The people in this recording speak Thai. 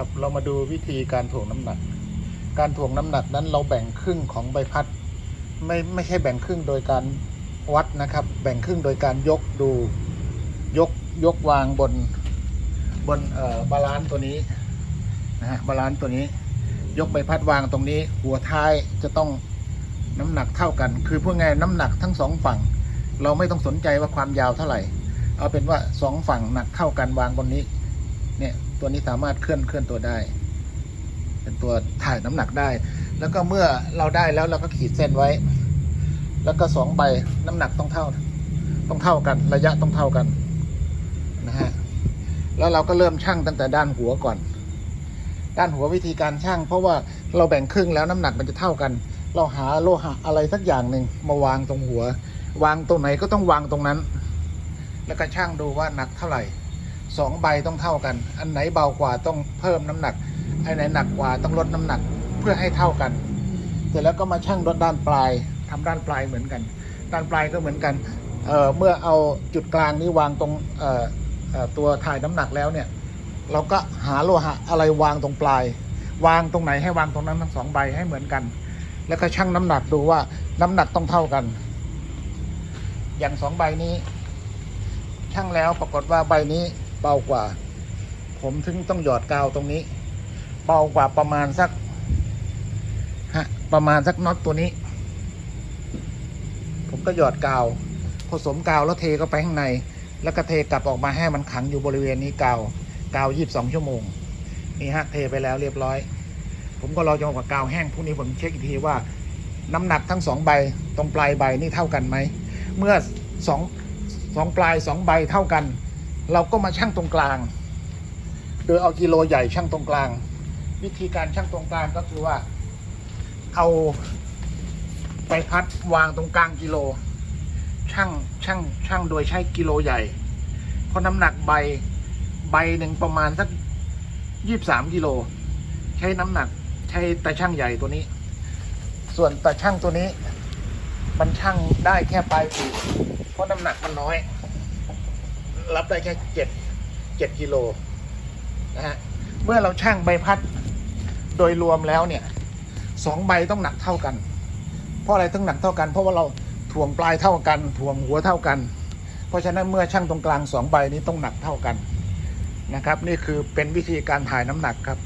ครับ เรามาดูวิธีการถ่วงน้ำหนัก การถ่วงน้ำหนักนั้นเราแบ่งครึ่งของใบพัด ไม่ไม่ใช่แบ่งครึ่งโดยการวัดนะครับ แบ่งครึ่งโดยการยกดูยกยกวางบนบนเอ่อบาลานซ์ตัวนี้นะฮะบาลานซ์ตัวนี้ ยกใบพัดวางตรงนี้ หัวท้ายจะต้องน้ำหนักเท่ากัน คือพูดง่ายน้ำหนักทั้งสองฝั่ง เราไม่ต้องสนใจว่าความยาวเท่าไหร่ เอาเป็นว่าสองฝั่งหนักเท่ากันวางบนนี้ เนี่ย ตัวนี้สามารถเคลื่อนเคลื่อนตัวได้ เป็นตัวถ่ายน้ำหนักได้ แล้วก็เมื่อเราได้แล้วเราก็ขีดเส้นไว้ แล้วก็สองใบน้ำหนักต้องเท่า ต้องเท่ากัน ระยะต้องเท่ากันนะฮะแล้วเราก็เริ่มชั่งตั้งแต่ด้านหัวก่อน ด้านหัววิธีการชั่ง เพราะว่าเราแบ่งครึ่งแล้วน้ำหนักมันจะเท่ากัน เราหาโลหะอะไรสักอย่างหนึ่งมาวางตรงหัว วางตรงไหนก็ต้องวางตรงนั้น แล้วก็ชั่งดูว่าหนักเท่าไหร่ สองใบต้องเท่ากัน อันไหนเบากว่าต้องเพิ่มน้ำหนัก อันไหนหนักกว่าต้องลดน้ำหนักเพื่อให้เท่ากัน เสร็จแล้วก็มาชั่งดด้านปลายทำด้านปลายเหมือนกัน ด้านปลายก็เหมือนกันเอ่อเมื่อเอาจุดกลางนี้วางตรงเอ่อตัวถ่ายน้ำหนักแล้วเนี่ย เราก็หาโลหะอะไรวางตรงปลาย วางตรงไหนให้วางตรงนั้นทั้งสองใบให้เหมือนกัน แล้วก็ชั่งน้ำหนักดูว่าน้ำหนักต้องเท่ากัน อย่างสองใบนี้ชั่งแล้วปรากฏว่าใบนี้ เบากว่า ผมถึงต้องหยอดกาวตรงนี้ เบากว่าประมาณสักฮะประมาณสักน็อตตัวนี้ ผมก็หยอดกาว ผสมกาวแล้วเทเข้าไปข้างใน แล้วก็เทกลับออกมาให้มันขังอยู่บริเวณนี้กาวกาวยีบสองชั่วโมงนี่ฮะเทไปแล้วเรียบร้อย ผมก็รอจนกว่ากาวแห้งพรุ่งนี้ผมเช็คอีกทีว่า น้ำหนักทั้งสองใบตรงปลายใบนี่เท่ากันไหมเมื่อสองสองปลายสองใบเท่ากัน เราก็มาชั่งตรงกลาง โดยเอากิโลใหญ่ชั่งตรงกลาง วิธีการชั่งตรงกลางก็คือว่า เอาใบพัดวางตรงกลางกิโลช่างช่างช่างโดยใช้กิโลใหญ่ เพราะน้ำหนักใบใบหนึ่งประมาณสักยี่บสามกิโล ใช้น้ำหนักใช้ตาช่างใหญ่ตัวนี้ ส่วนตาช่างตัวนี้ มันช่างได้แค่ปลายปีเพราะน้ำหนักมันน้อย รับได้แค่เจ็ดเจ็ดกิโลนะฮะเมื่อเราช่างใบพัดโดยรวมแล้วเนี่ยสองใบต้องหนักเท่ากัน เพราะอะไรต้องหนักเท่ากัน เพราะว่าเราถ่วงปลายเท่ากันถ่วงหัวเท่ากัน เพราะฉะนั้นเมื่อช่างตรงกลางสองใบนี้ต้องหนักเท่ากันนะครับ นี่คือเป็นวิธีการถ่ายน้ำหนักครับ